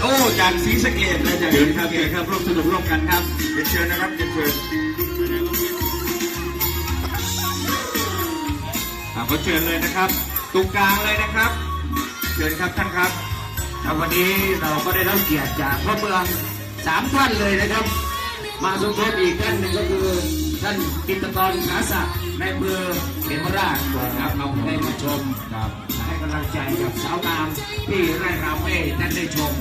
โอ้จากศรีสะเกดนะจากศรีสะเกดครับร่วมสนุกร่วมกันครับเรียนเชิญนะครับเรียนเชิญอ่าขอเชิญเลยนะครับตรงกลางเลยนะครับ เชิญครับท่านครับครับวันนี้เราก็ได้รับเกียรติจากพ่อเมืองสามท่านเลยนะครับ มาสมทบอีกท่านหนึ่งก็คือท่านกิตกรขาศักดิ์ในอำเภอเขมราชนะครับเราได้มาชมครับให้กำลังใจกับสาวงามที่ไร่รำให้ท่านได้ชม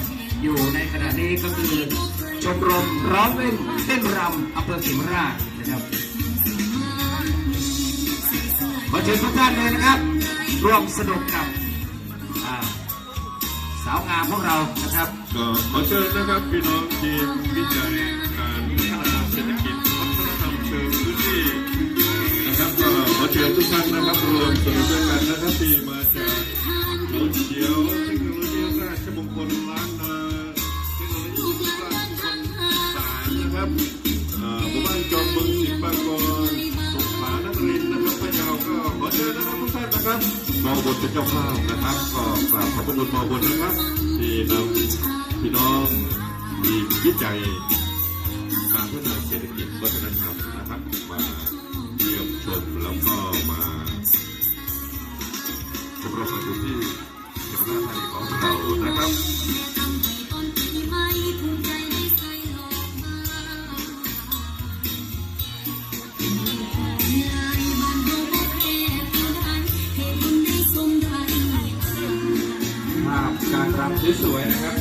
อยู่ในขณะนี้ก็คือชมรมร้องเล่นเต้นรำอำเภอเขมราชนะครับขอเชิญทุกท่านเลยนะครับ ร่วมสนุกกับสาวงามของเรานะครับก็ขอเชิญนะครับพี่น้องทีมวิจัยการพัฒนาเศรษฐกิจวัฒนธรรมเชิงพื้นที่นะครับก็ขอเชิญทุกท่านนะครับรวมสนุกด้วยกันนะครับที่มาจากโนนเขียวเทคโนโลยีราชมงคลล้านนา นะครับหมู่บ้านจอมบึงสิบปากรสงขลานครินทร์นะครับพะเยาก็ขอเชิญนะครับทุกท่านนะครับมอบนเป็นเจ้าภาพนะครับ ก็กราบขอบพระคุณมอบนนะครับ ที่นำพี่น้องมีวิจัยการพัฒนาเศรษฐกิจวัฒนธรรมนะครับมาเยี่ยมชมแล้วก็ การรำสวยๆนะครับ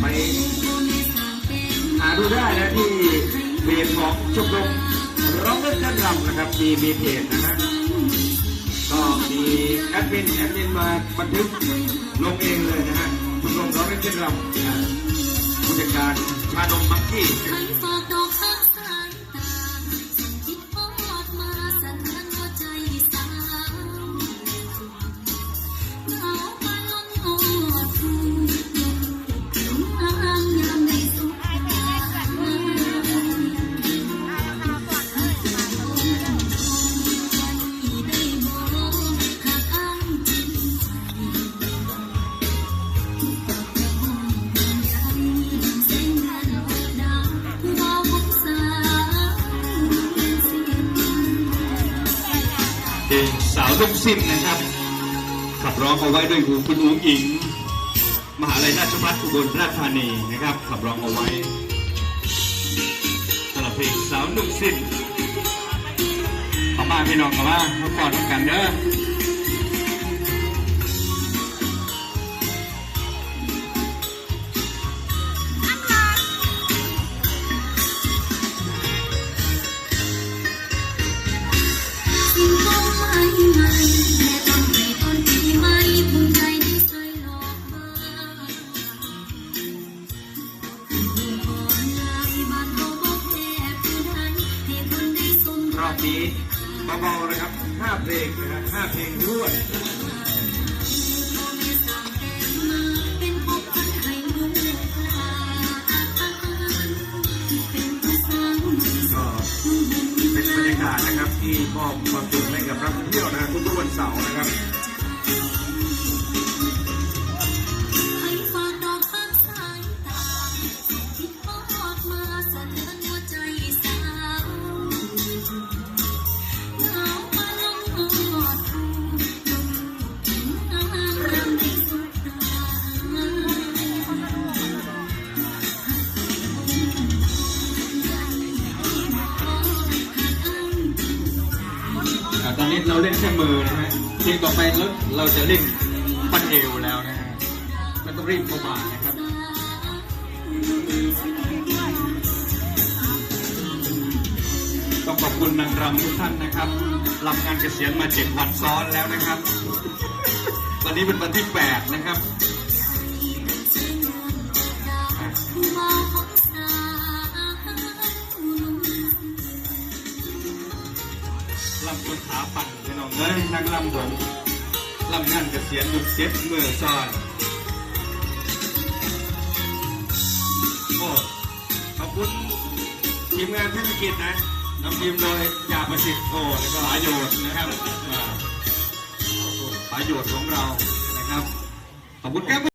ไปหาดูได้นะที่เพจของชมรมร้องเล่นเต้นรำนะครับมีมีเพจนะฮะก็มีแอดมินแอดมินมาบันทึกลงเองเลยนะฮะชมรมร้องเล่นเต้นรำผู้จัดการชาดมมักกี้ เพลงสาวลูกสิ้นนะครับขับร้องเอาไว้ด้วยคุณอุ้งอิง มหาลัยราชภัฏอุบลราชธานีนะครับขับร้องเอาไว้สำหรับเพลงสาวลูกสิ้นขอมาพี่น้องขอมาเขากอดกันเด้อ นี้เบาๆนะครับห้าเพลงนะครับห้าเพลงด้วยเป็นบกันให้ลูกหลานเป็นภาษาก็เป็นบรรยากาศนะครับที่มอบความสุขให้กับนักท่องเที่ยวนะทุกวันเสาร์นะครับ เราเล่นแค่มือนะฮะเพลงต่อไปแล้วเราจะเล่นปันเอวแล้วนะฮะไม่ต้องรีบเข้ามานะครับต้องขอบคุณนางรำทุกท่านนะครับรับงานเกษียณมาเจ็ดวันซ้อนแล้วนะครับ วันนี้เป็นวันที่แปดนะครับผู้บ่าวขาวลำจนขาปั่น องเอ้ยนักลำผมลำงานเกษียณอยู่เซ็ตมือซ้อนโอ้ขอบคุณทีมงานเทศกิจนะนำทีมโดยยาประสิทธิ์โอ้แล้วก็ประโยชน์นะครับอ่าประโยชน์ของเรานะครับขอบคุณครับ